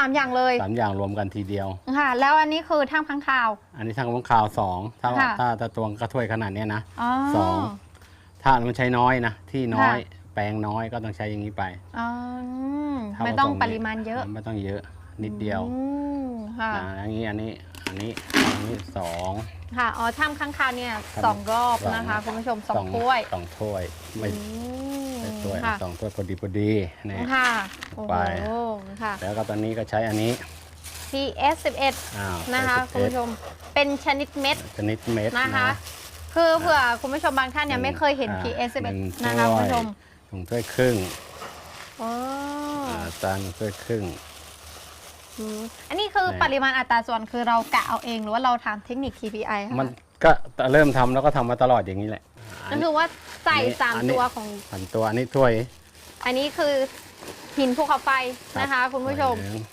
สามอย่างเลยสามอย่างรวมกันทีเดียวค่ะแล้วอันนี้คือถ้ำค้างคาว อันนี้ทางของข่าวสองถ้าค่ะถ้าถ้าตวงกระถ้วยขนาดเนี้ยนะอ๋อสองถ้ามันใช้น้อยนะที่น้อยค่ะแปลงน้อยก็ต้องใช้อย่างนี้ไปอ๋อถ้าไม่ต้องผสปริมาณเยอะไม่ต้องเยอะนิดเดียวอืมค่ะนะอย่างนี้อันนี้อันนี้อันนี้สองค่ะอ๋อถ้ำค้างคาวเนี่ยครับสองรอบสองนะคะคุณผู้ชมสองถ้วยสองถ้วยไม่ อืมไม่ถ้วยค่ะสองถ้วยพอดีพอดีนี่ ค่ะ โอ้ไป โห ค่ะ แล้วก็ตอนนี้ก็ใช้อันนี้ PS อ้าว11นะคะใช้คุณผู้ชม เป็นชนิดเม็ด ชนิดเม็ดนะคะนะคือเผื่อคุณผู้ชมบางท่านเนี่ยหนึ่งไม่เคยเห็น อ่า PS หนึ่ง11นะคะถ้วยคุณผู้ชมถุงถ้วยครึ่งอ๋อออ่าจานถ้วยครึ่ง อืมอันนี้คือไหนปริมาณอัตราส่วนคือเรากะเอาเองหรือว่าเราทำเทคนิค KPI คะมันก็เริ่มทำแล้วก็ทำมาตลอดอย่างนี้แหละ ก็คือว่าใส่อันนี้สามอันนี้ตัวของอันตัวอันนี้ถ้วย อันนี้คือหินภูเขาไฟนะคะ คุณผู้ชมถ้วยหนึ่ง